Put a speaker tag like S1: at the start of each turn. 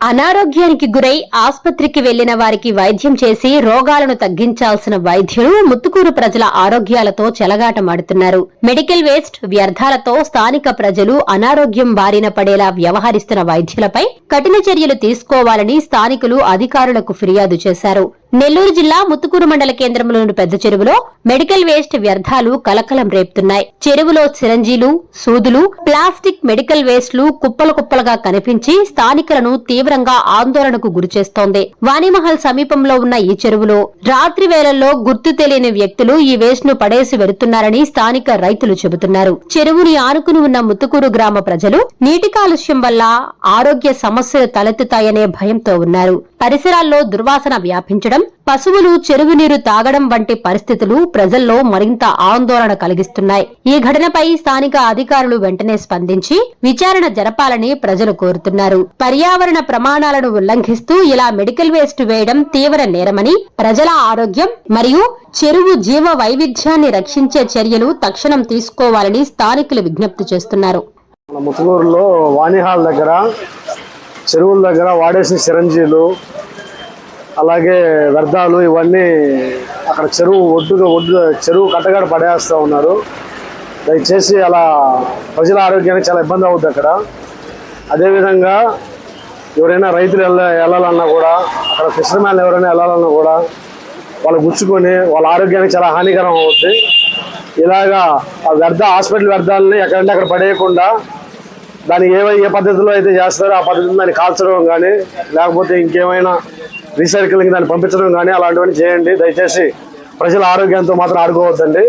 S1: అనారోగ్యానికి గురై ఆసుపత్రికి వెళ్ళిన వారికి వైద్యం చేసి రోగాలను తగ్గించాల్సిన వైద్యులు ముత్తుకూరు ప్రజల ఆరోగ్యాలతో చెలగాటమాడుతున్నారు. మెడికల్ వేస్ట్ వ్యర్థాలతో స్థానిక ప్రజలు అనారోగ్యం బారిన పడేలా వ్యవహరిస్తున్న వైద్యులపై కఠిన చర్యలు తీసుకోవాలని స్థానికులు అధికారులకు ఫిర్యాదు చేశారు. నెల్లూరు జిల్లా ముత్తుకూరు మండల కేంద్రంలోని పెద్ద చెరువులో మెడికల్ వేస్ట్ వ్యర్థాలు కలకలం రేపుతున్నాయి. చెరువులో చిరంజీలు సూదులు ప్లాస్టిక్ మెడికల్ వేస్ట్లు కుప్పలు కుప్పలుగా కనిపించి స్థానికులను తీవ్రంగా ఆందోళనకు గురిచేస్తోంది వాణిమహల్ సమీపంలో ఉన్న ఈ చెరువులో రాత్రి వేళల్లో గుర్తు తెలియని వ్యక్తులు ఈ వేస్ట్ను పడేసి వెళుతున్నారని స్థానిక రైతులు చెబుతున్నారు. చెరువుని ఆనుకుని ఉన్న ముత్తుకూరు గ్రామ ప్రజలు నీటి కాలుష్యం వల్ల ఆరోగ్య సమస్యలు తలెత్తుతాయనే భయంతో ఉన్నారు. పరిసరాల్లో దుర్వాసన వ్యాపించడం పశువులు చెరువు నీరు తాగడం వంటి పరిస్థితులు ప్రజల్లో మరింత ఆందోళన కలిగిస్తున్నాయి. ఈ ఘటనపై స్థానిక అధికారులు వెంటనే స్పందించి విచారణ జరపాలని ప్రజలు కోరుతున్నారు. పర్యావరణ ప్రమాణాలను ఉల్లంఘిస్తూ ఇలా మెడికల్ వేస్ట్ వేయడం తీవ్ర నేరమని ప్రజల ఆరోగ్యం మరియు చెరువు జీవ వైవిధ్యాన్ని రక్షించే చర్యలు తక్షణం తీసుకోవాలని స్థానికులు విజ్ఞప్తి చేస్తున్నారు.
S2: వాణిహాల్ దగ్గర చెరువుల దగ్గర వాడేసిన చిరంజీలు అలాగే వ్యర్థాలు ఇవన్నీ అక్కడ చెరువు ఒడ్డుగా ఒడ్డు చెరువు కట్టగాడ పడేస్తూ ఉన్నారు. దయచేసి అలా ప్రజల ఆరోగ్యానికి చాలా ఇబ్బంది అవుద్ది అక్కడ. అదేవిధంగా ఎవరైనా రైతులు వెళ్ళ వెళ్ళాలన్నా కూడా అక్కడ ఫిషర్మ్యాన్ ఎవరైనా వెళ్ళాలన్నా కూడా వాళ్ళు గుచ్చుకొని వాళ్ళ ఆరోగ్యానికి చాలా హానికరం అవుద్ది. ఇలాగా ఆ వ్యర్థ హాస్పిటల్ వ్యర్థాలని ఎక్కడంటే అక్కడ పడేయకుండా దాన్ని ఏ ఏ పద్ధతిలో అయితే చేస్తారో ఆ పద్ధతిలో దాన్ని కాల్చడం కానీ లేకపోతే ఇంకేమైనా రీసైకిలింగ్ దాన్ని పంపించడం కానీ అలాంటివన్నీ చేయండి. దయచేసి ప్రజల ఆరోగ్యంతో మాత్రం ఆడుకోవద్దండి.